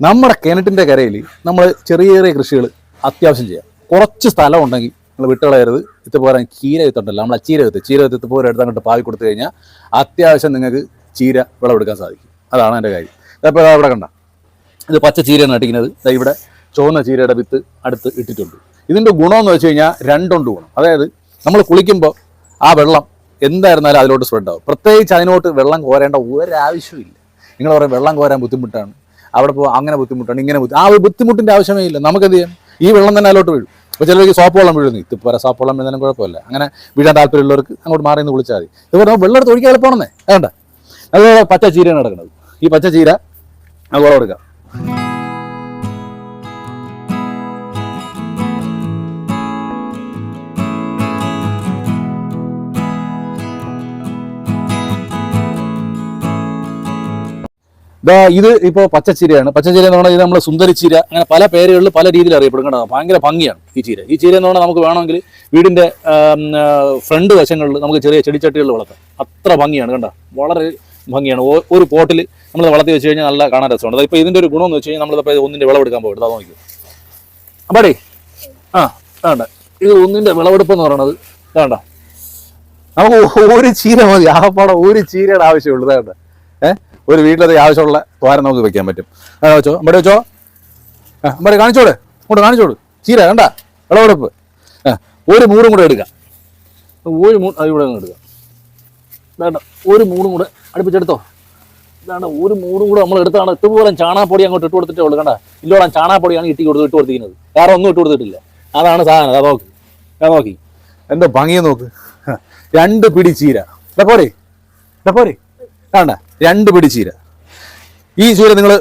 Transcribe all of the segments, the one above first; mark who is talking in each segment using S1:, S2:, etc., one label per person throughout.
S1: നമ്മുടെ കിണറ്റിന്റെ കരയിൽ നമ്മൾ ചെറിയ ചെറിയ കൃഷികൾ അത്യാവശ്യം ചെയ്യാം. കുറച്ച് സ്ഥലം ഉണ്ടെങ്കിൽ നിങ്ങൾ വിട്ടുകളയരുത് ഇത് ചീര വിത്തുണ്ടല്ലോ നമ്മളെ ചീര വിത്ത് ചീര വിത്ത് ഇതുപോലെ എടുത്ത് അങ്ങോട്ട് പാവി കൊടുത്തു കഴിഞ്ഞാൽ അത്യാവശ്യം നിങ്ങൾക്ക് ചീര വിളവെടുക്കാൻ സാധിക്കും. അതാണ് എന്റെ കാര്യം. അപ്പോൾ അവിടെ കണ്ട. ഇത് പച്ച ചീരയാണ് നട്ടിക്കുന്നത് ഇവിടെ ചുവന്ന ചീരയുടെ വിത്ത് അടുത്ത് ഇട്ടിട്ടുണ്ട്. ഇതിന്റെ ഗുണമെന്ന് വെച്ച് കഴിഞ്ഞാൽ രണ്ടുണ്ട് ഗുണം. അതായത് നമ്മൾ കുളിക്കുമ്പോൾ ആ വെള്ളം എന്തായിരുന്നാലും അതിലോട്ട് സ്പ്രെഡ് ആവും. പ്രത്യേകിച്ച് അതിനോട്ട് വെള്ളം കോരേണ്ട ഒരാവശ്യമില്ല നിങ്ങൾ പറയും വെള്ളം കോരാൻ ബുദ്ധിമുട്ടാണ്. അവിടെ പോകും അങ്ങനെ ബുദ്ധിമുട്ടാണ് ഇങ്ങനെ ബുദ്ധി ആ ഒരു ബുദ്ധിമുട്ടിന്റെ ആവശ്യമേ ഇല്ല. നമുക്കെന്ത് ചെയ്യാം? ഈ വെള്ളം തന്നെ അതിലോട്ട് വീഴും. അപ്പോൾ ചിലർക്ക് സോപ്പ് വെള്ളം വീഴുന്നു. ഇത് പോരാ സോപ്പ് വെള്ളം വീഴുന്നതിനും കുഴപ്പമില്ല. അങ്ങനെ വീഴാൻ താല്പര്യമുള്ളവർക്ക് അങ്ങോട്ട് മാറി നിന്ന് വിളിച്ചാൽ മതി. ഇതുപോലെ വെള്ളം എടുത്ത് ഒഴിക്കാൻ എളുപ്പമാണെന്നേ അതുകൊണ്ട് അതുപോലെ പച്ച ചീരയാണ് കിടക്കുന്നത് ഈ പച്ച ചീര അത് വളം ദാ ഇത് ഇപ്പോൾ പച്ചച്ചീരയാണ്. പച്ചച്ചീര എന്ന് പറഞ്ഞാൽ ഇത് നമ്മൾ സുന്ദരിച്ചീര അങ്ങനെ പല പേരുകളിൽ പല രീതിയിൽ അറിയപ്പെടും കേട്ടോ. ഭയങ്കര ഭംഗിയാണ് ഈ ചീര. ഈ ചീര എന്ന് പറഞ്ഞാൽ നമുക്ക് വേണമെങ്കിൽ വീടിന്റെ ഫ്രണ്ട് വശങ്ങളിൽ നമുക്ക് ചെറിയ ചെടിച്ചട്ടികളിൽ വളർത്താം. അത്ര ഭംഗിയാണ് കണ്ടോ? വളരെ ഭംഗിയാണ്. ഒരു പോട്ടിൽ നമ്മൾ വളർത്തി വെച്ച് കഴിഞ്ഞാൽ നല്ല കാണാൻ രസമുണ്ട് ഇപ്പോൾ ഇതിന്റെ ഒരു ഗുണമെന്ന് വെച്ച് കഴിഞ്ഞാൽ നമ്മളിപ്പോൾ ഒന്നിന്റെ വിളവെടുക്കാൻ പോയിട്ട് അതാ നോക്കി അപ്പാടേ ആ വേണ്ട ഇത് ഒന്നിന്റെ വിളവെടുപ്പ് എന്ന് പറയുന്നത് വേണ്ട നമുക്ക് ഒരു ചീര മതി. ആ പാടം ഒരു ചീരയുടെ ആവശ്യമുള്ളൂ. വേണ്ട ഏഹ് ഒരു വീട്ടിലത് ആവശ്യമുള്ള തോരൻ നമുക്ക് വെക്കാൻ പറ്റും. അതാ വെച്ചോ അമ്പടി വെച്ചോ. ആ അമ്പടി കാണിച്ചോട് ഇങ്ങോട്ട് കാണിച്ചോട് ചീര കണ്ട വിളവെടുപ്പ്. ആ ഒരു മൂടും കൂടെ എടുക്കാം. ഒരു മൂ അതിവിടെ ഇവിടെ എടുക്കാം. വേണ്ട ഒരു മൂടും കൂടെ അടുപ്പിച്ചെടുത്തോ. ഇതാണ് ഒരു മൂടും കൂടെ നമ്മൾ എടുത്താണ്. ഇതുപോലെ ചാണാപ്പൊടി അങ്ങോട്ട് ഇട്ട് കൊടുത്തിട്ടേ ഉള്ളൂ കണ്ട? ഇല്ലോടാ ചാണാപ്പൊടിയാണ് ഇട്ടി കൊടുത്ത് ഇട്ട് കൊടുത്തിരിക്കുന്നത്. വേറെ ഒന്നും ഇട്ട് കൊടുത്തിട്ടില്ല. അതാണ് സാധനം അതാ നോക്ക്. അതാ നോക്കി. എന്താ ഭംഗിയെ നോക്ക്. രണ്ട് പിടി ചീര. ഇതാ പോരെ. ഇതാ പോരെ. വേണ്ട രണ്ട് പിടി ചീര. ഈ ചീര നിങ്ങൾ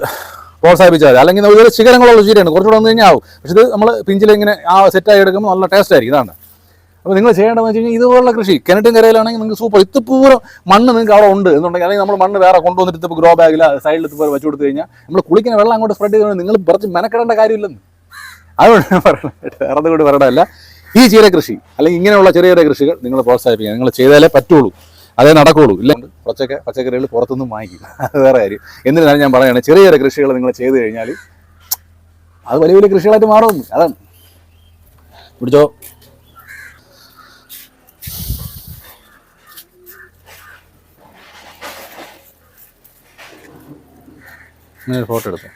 S1: പ്രോത്സാഹിപ്പിച്ചാൽ അല്ലെങ്കിൽ ഒരു ശിഖരങ്ങളുള്ള ചീരയാണ് കുറച്ചുകൂടെ വന്നു കഴിഞ്ഞാൽ ആവും. പക്ഷെ ഇത് നമ്മൾ പിഞ്ചിലിങ്ങനെ ആ സെറ്റായി എടുക്കുമ്പോൾ നല്ല ടേസ്റ്റ് ആയിരിക്കും. ഇതാണ്. അപ്പോൾ നിങ്ങൾ ചെയ്യേണ്ടതെന്ന് വെച്ച് കഴിഞ്ഞാൽ ഇതുപോലുള്ള കൃഷി കിണറ്റും കരയിലാണെങ്കിൽ നിങ്ങൾക്ക് സൂപ്പർ ഇത് പൂരം മണ്ണ് നിങ്ങൾക്ക് അവിടെ ഉണ്ട് എന്നുണ്ടെങ്കിൽ അല്ലെങ്കിൽ നമ്മൾ മണ്ണ് വേറെ കൊണ്ടുവന്നിട്ട് ഇപ്പോൾ ഗ്രോ ബാഗിൽ സൈഡിൽ ഇപ്പോൾ വെച്ച് കൊടുത്തു കഴിഞ്ഞാൽ നമ്മൾ കുളിക്കുന്ന വെള്ളം അങ്ങോട്ട് സ്പ്രെഡ് ചെയ്ത് നിങ്ങൾ കുറച്ച് മെനക്കെടേണ്ട കാര്യമില്ലെന്ന്. അതുകൊണ്ട് ഞാൻ പറയുന്നത് വേറെ കൂടി പറയണമല്ല ഈ ചീര കൃഷി അല്ലെങ്കിൽ ഇങ്ങനെയുള്ള ചെറിയ ചെറിയ കൃഷികൾ നിങ്ങൾ പ്രോത്സാഹിപ്പിക്കുക. നിങ്ങൾ ചെയ്താലേ പറ്റുള്ളൂ. അതേ നടക്കുള്ളൂ. ഇല്ലെങ്കിൽ പച്ചക്ക പച്ചക്കറികൾ പുറത്തുനിന്ന് വാങ്ങിക്കും. അത് വേറെ കാര്യം. എന്നിരുന്നാലും ഞാൻ പറയുകയാണ് ചെറിയ ചെറിയ കൃഷികൾ നിങ്ങൾ ചെയ്ത് കഴിഞ്ഞാൽ അത് വലിയ വലിയ കൃഷികളായിട്ട് മാറുമെന്ന് അതാണ്. പിടിച്ചോ. ഫോട്ടോ എടുത്തോ.